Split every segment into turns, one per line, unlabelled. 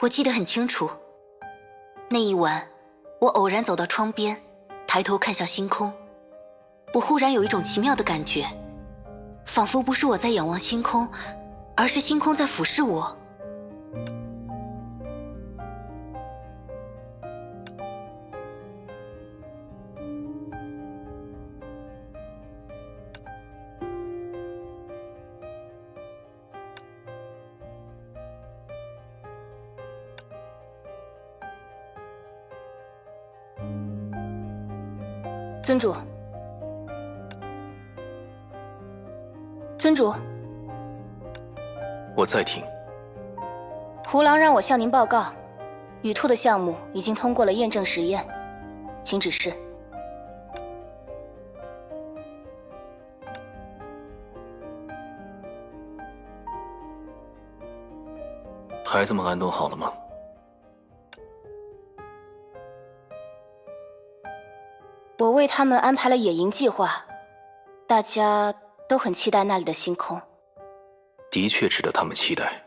我记得很清楚。那一晚，我偶然走到窗边，抬头看向星空，我忽然有一种奇妙的感觉，仿佛不是我在仰望星空，而是星空在俯视我。
尊主，尊主，
我在听。
胡狼让我向您报告，羽兔的项目已经通过了验证实验，请指示。
孩子们安顿好了吗？
我为他们安排了野营计划，大家都很期待那里的星空。
的确值得他们期待。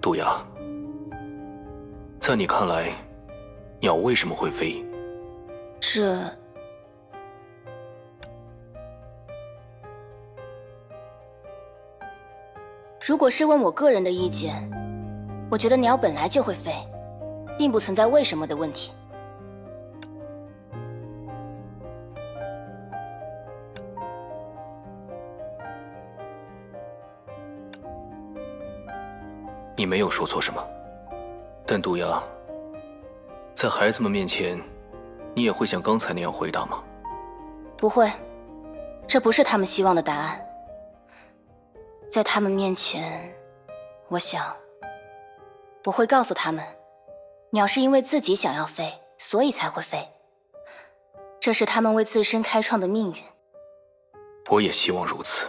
杜雅，在你看来，鸟为什么会飞？
这……如果是问我个人的意见，我觉得鸟本来就会飞，并不存在为什么的问题。
你没有说错什么，但杜雅，在孩子们面前，你也会像刚才那样回答吗？
不会，这不是他们希望的答案。在他们面前，我想我会告诉他们，鸟是因为自己想要飞，所以才会飞。这是他们为自身开创的命运。
我也希望如此。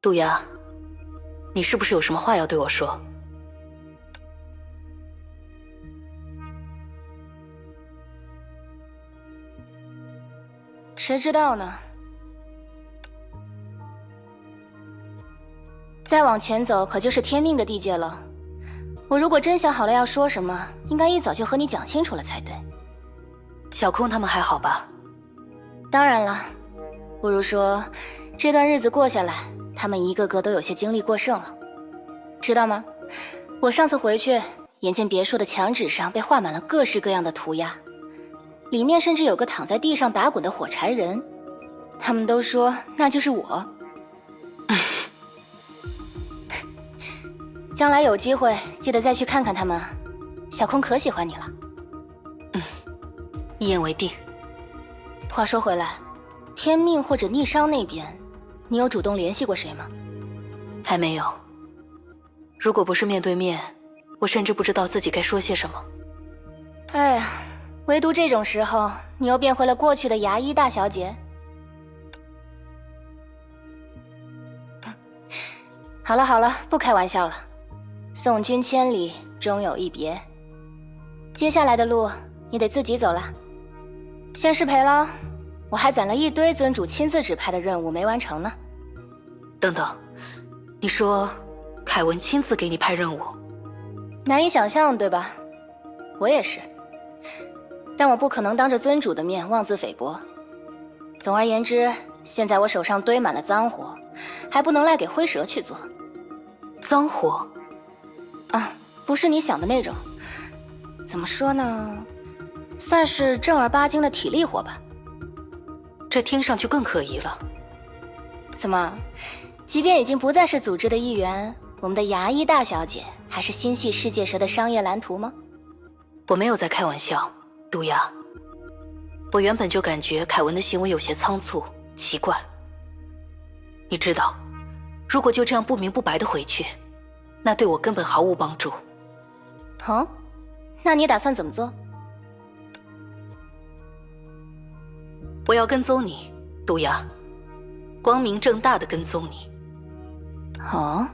杜鸦，你是不是有什么话要对我说？
谁知道呢？再往前走，可就是天命的地界了。我如果真想好了要说什么，应该一早就和你讲清楚了才对。
小空他们还好吧？
当然了，不如说，这段日子过下来，他们一个个都有些精力过剩了，知道吗？我上次回去，眼见别墅的墙纸上被画满了各式各样的涂鸦，里面甚至有个躺在地上打滚的火柴人，他们都说那就是我。将来有机会，记得再去看看他们。小空可喜欢你了。
嗯，一言为定。
话说回来，天命或者逆商那边，你有主动联系过谁吗？
还没有。如果不是面对面，我甚至不知道自己该说些什么。
哎呀，唯独这种时候，你又变回了过去的牙医大小姐。好了好了，不开玩笑了。送君千里，终有一别。接下来的路，你得自己走了。先失陪了，我还攒了一堆尊主亲自指派的任务没完成呢。
等等，你说凯文亲自给你派任务？
难以想象，对吧？我也是，但我不可能当着尊主的面妄自菲薄。总而言之，现在我手上堆满了脏活，还不能赖给灰蛇去做。
脏活？
啊，不是你想的那种。怎么说呢？算是正儿八经的体力活吧。
这听上去更可疑了。
怎么，即便已经不再是组织的一员，我们的牙医大小姐还是心系世界蛇的商业蓝图吗？
我没有在开玩笑，毒牙。我原本就感觉凯文的行为有些仓促、奇怪。你知道，如果就这样不明不白的回去，那对我根本毫无帮助。
哦，那你打算怎么做？
我要跟踪你，毒牙，光明正大的跟踪你。
哦。